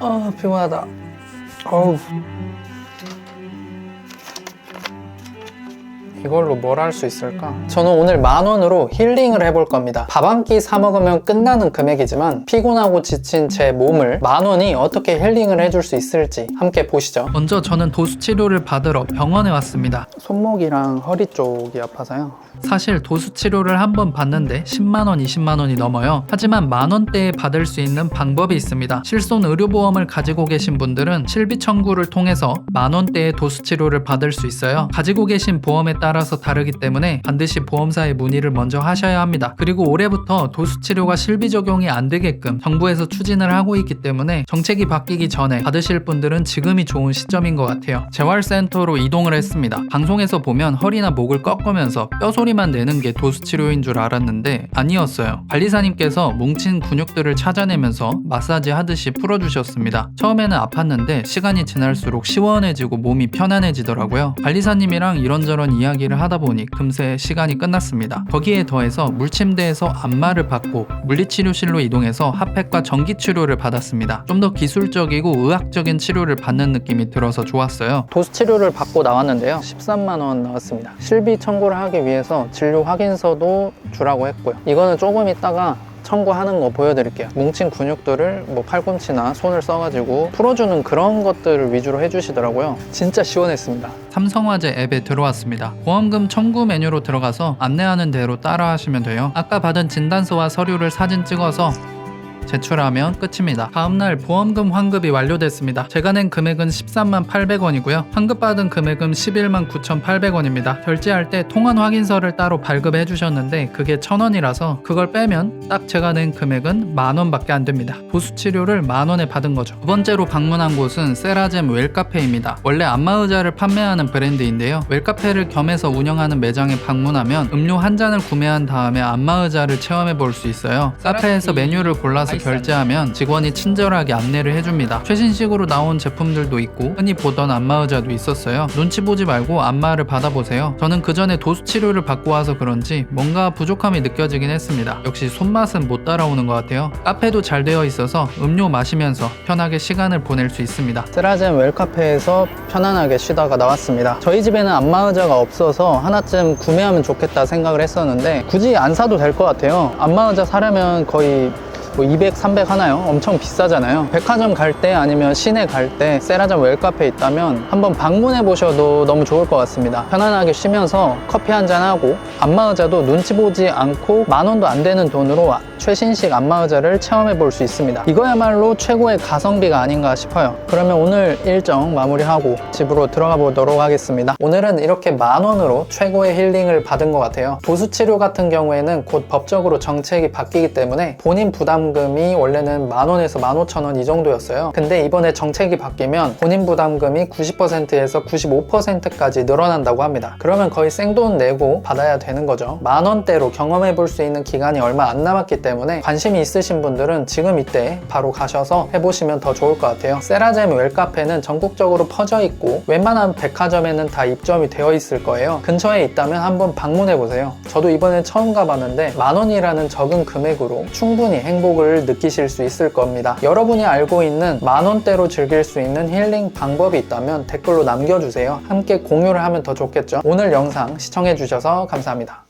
아 피곤하다. 어우. 이걸로 뭘 할 수 있을까? 저는 오늘 만 원으로 힐링을 해볼 겁니다. 밥 한 끼 사 먹으면 끝나는 금액이지만 피곤하고 지친 제 몸을 만 원이 어떻게 힐링을 해줄 수 있을지 함께 보시죠. 먼저 저는 도수 치료를 받으러 병원에 왔습니다. 손목이랑 허리 쪽이 아파서요. 사실 도수 치료를 한 번 받는데 10만 원, 20만 원이 넘어요. 하지만 만 원대에 받을 수 있는 방법이 있습니다. 실손 의료보험을 가지고 계신 분들은 실비 청구를 통해서 만 원대의 도수 치료를 받을 수 있어요. 가지고 계신 보험에 따라 서 다르기 때문에 반드시 보험사에 문의를 먼저 하셔야 합니다. 그리고 올해부터 도수 치료가 실비 적용이 안 되게끔 정부에서 추진을 하고 있기 때문에 정책이 바뀌기 전에 받으실 분들은 지금이 좋은 시점인 것 같아요. 재활센터로 이동을 했습니다. 방송에서 보면 허리나 목을 꺾으면서 뼈 소리만 내는 게 도수 치료인 줄 알았는데 아니었어요. 관리사님께서 뭉친 근육들을 찾아내면서 마사지 하듯이 풀어주셨습니다. 처음에는 아팠는데 시간이 지날수록 시원해지고 몸이 편안해지더라고요. 관리사님이랑 이런저런 이야기 를 하다 보니 금세 시간이 끝났습니다. 거기에 더해서 물침대에서 안마를 받고 물리치료실로 이동해서 핫팩과 전기치료를 받았습니다. 좀 더 기술적이고 의학적인 치료를 받는 느낌이 들어서 좋았어요. 도수 치료를 받고 나왔는데요. 13만 원 나왔습니다. 실비 청구를 하기 위해서 진료 확인서도 주라고 했고요. 이거는 조금 있다가 청구하는 거 보여드릴게요. 뭉친 근육들을 뭐 팔꿈치나 손을 써가지고 풀어주는 그런 것들을 위주로 해주시더라고요. 진짜 시원했습니다. 삼성화재 앱에 들어왔습니다. 보험금 청구 메뉴로 들어가서 안내하는 대로 따라 하시면 돼요. 아까 받은 진단서와 서류를 사진 찍어서 제출하면 끝입니다. 다음날 보험금 환급이 완료됐습니다. 제가 낸 금액은 13만 800원이고요. 환급받은 금액은 11만 9,800원입니다. 결제할 때 통원 확인서를 따로 발급해 주셨는데 그게 1,000원이라서 그걸 빼면 딱 제가 낸 금액은 만 원밖에 안 됩니다. 보수 치료를 만 원에 받은 거죠. 두 번째로 방문한 곳은 세라젬 웰카페입니다. 원래 안마의자를 판매하는 브랜드인데요. 웰카페를 겸해서 운영하는 매장에 방문하면 음료 한 잔을 구매한 다음에 안마의자를 체험해 볼 수 있어요. 카페에서 메뉴를 골라서 결제하면 직원이 친절하게 안내를 해줍니다. 최신식으로 나온 제품들도 있고 흔히 보던 안마 의자도 있었어요. 눈치 보지 말고 안마를 받아보세요. 저는 그 전에 도수 치료를 받고 와서 그런지 뭔가 부족함이 느껴지긴 했습니다. 역시 손맛은 못 따라오는 것 같아요. 카페도 잘 되어 있어서 음료 마시면서 편하게 시간을 보낼 수 있습니다. 스라젠 웰카페에서 편안하게 쉬다가 나왔습니다. 저희 집에는 안마 의자가 없어서 하나쯤 구매하면 좋겠다 생각을 했었는데 굳이 안 사도 될 것 같아요. 안마 의자 사려면 거의 뭐 200, 300 하나요? 엄청 비싸잖아요. 백화점 갈 때 아니면 시내 갈 때 세라점 웰카페 있다면 한번 방문해 보셔도 너무 좋을 것 같습니다. 편안하게 쉬면서 커피 한잔 하고 안마의자도 눈치 보지 않고 만 원도 안 되는 돈으로 최신식 안마의자를 체험해 볼 수 있습니다. 이거야말로 최고의 가성비가 아닌가 싶어요. 그러면 오늘 일정 마무리하고 집으로 들어가 보도록 하겠습니다. 오늘은 이렇게 만 원으로 최고의 힐링을 받은 것 같아요. 도수 치료 같은 경우에는 곧 법적으로 정책이 바뀌기 때문에 본인 부담 금이 원래는 만 원에서 만 오천 원 이 정도였어요. 근데 이번에 정책이 바뀌면 본인 부담금이 90%에서 95%까지 늘어난다고 합니다. 그러면 거의 생돈 내고 받아야 되는 거죠. 만 원대로 경험해 볼 수 있는 기간이 얼마 안 남았기 때문에 관심이 있으신 분들은 지금 이때 바로 가셔서 해보시면 더 좋을 것 같아요. 세라젬 웰카페는 전국적으로 퍼져 있고 웬만한 백화점에는 다 입점이 되어 있을 거예요. 근처에 있다면 한번 방문해 보세요. 저도 이번에 처음 가봤는데 만 원이라는 적은 금액으로 충분히 행복을 느끼실 수 있을 겁니다. 여러분이 알고 있는 만 원대로 즐길 수 있는 힐링 방법이 있다면 댓글로 남겨주세요. 함께 공유를 하면 더 좋겠죠. 오늘 영상 시청해 주셔서 감사합니다.